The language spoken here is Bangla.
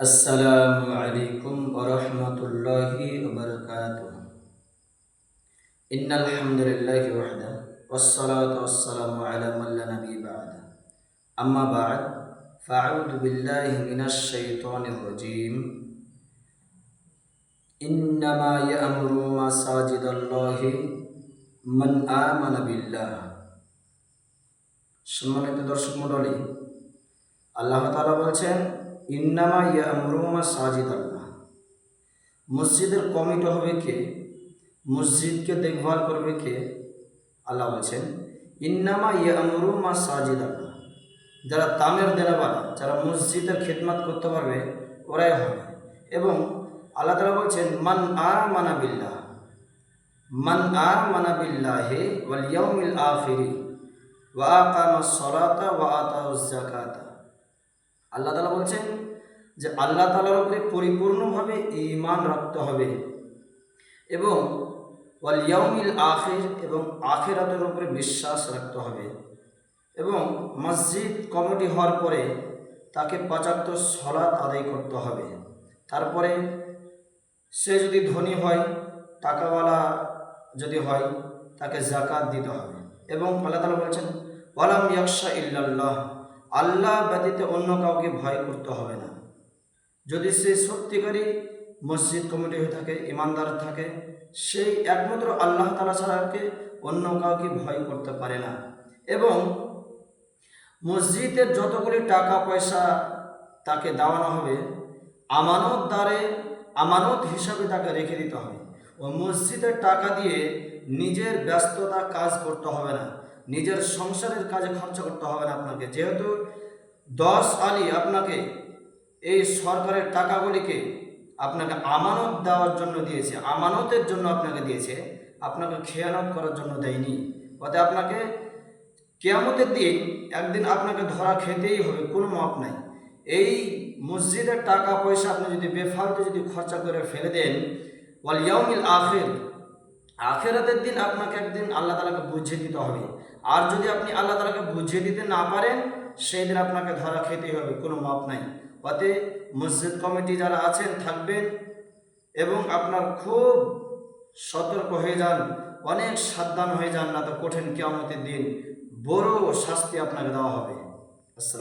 السلام عليكم ورحمة الله وبركاته إن الحمد لله وحده والصلاة والسلام على من لا نبي بعده أما بعد فأعوذ بالله من الشيطان الرجيم إنما يأمر مساجد الله من آمن بالله সম্মানিত দর্শক মণ্ডলী আল্লাহ তাআলা বলছেন ইন্নামা ইয়ামরুমা সাজিদ আল্লাহ মসজিদের কমিটি হবে কে? মসজিদকে দেখভাল করবে কে? আল্লাহ বলছেন, ইন্নামা ইয়ামরুমা সাজিদ আল্লাহ যারা তামের দেনাবালা যারা মসজিদের খেদমাত করতে পারবে, ওরাই হবে। এবং আল্লাহ তালা বলছেন, মান আ মানা বিল্লাহ। মান আ মানা বিল্লাহে ওয়াল ইয়াউমিল আখিরি। ওয়া আকামা সলাতা ওয়া আতাউজ যাকাতা। আল্লাহ তালা বলছেন যে আল্লাহ তালার উপরে পরিপূর্ণভাবে ঈমান রাখতে হবে এবং ওয়াল ইয়াউমিল আখির এবং আখিরাতের উপরে বিশ্বাস রাখতে হবে এবং মসজিদ কমিটি হওয়ার পরে তাকে পঁচাত্তর সলাৎ আদায় করতে হবে। তারপরে সে যদি ধনী হয়, টাকাওয়ালা যদি হয়, তাকে জাকাত দিতে হবে। এবং আল্লাহ তালা বলছেন, ওয়ালাম ইয়াকশা ইল্লাল্লাহ। আল্লাহ ব্যতীত অন্য কাউকে ভয় করতে হবে না। যদি সে সত্যিকারই মসজিদ কমিটি হয়ে থাকে, ইমানদার থাকে, সেই একমাত্র আল্লাহ তালা ছাড়াকে অন্য কাউকে ভয় করতে পারে না। এবং মসজিদের যতগুলি টাকা পয়সা তাকে দেওয়ানো হবে, আমানত দ্বারে আমানত হিসাবে তাকে রেখে দিতে হবে। ও মসজিদের টাকা দিয়ে নিজের ব্যস্ততা কাজ করতে হবে না। নিজের সংসারের কাজে খরচ করতে হবে না আপনাকে। যেহেতু দশ আলী আপনাকে এই সরকারের টাকাগুলিকে আপনাকে আমানত দেওয়ার জন্য দিয়েছে, আমানতের জন্য আপনাকে দিয়েছে, আপনাকে খেয়ানত করার জন্য দেয়নি। অতএব আপনাকে কেয়ামতের দিন একদিন আপনাকে ধরা খেতেই হবে, কোনো মাপ নাই। এই মসজিদের টাকা পয়সা আপনি যদি বেফালতু যদি খরচা করে ফেলে দেন, ওয়াল ইয়াউমিল আখির আখেরাতের দিন আপনাকে একদিন আল্লাহ তালাকে বুঝিয়ে দিতে হবে। আর যদি আপনি আল্লাহ তালাকে বুঝিয়ে দিতে না পারেন, সেই দিন আপনাকে ধরা খেতেই হবে, কোনো মাপ নাই। অতে মসজিদ কমিটি যারা আছেন, থাকবেন এবং আপনার খুব সতর্ক হয়ে যান, অনেক সাবধান হয়ে যান, না তো কঠিন কেয়ামতের দিন। বড় শাস্তি আপনাকে দেওয়া হবে।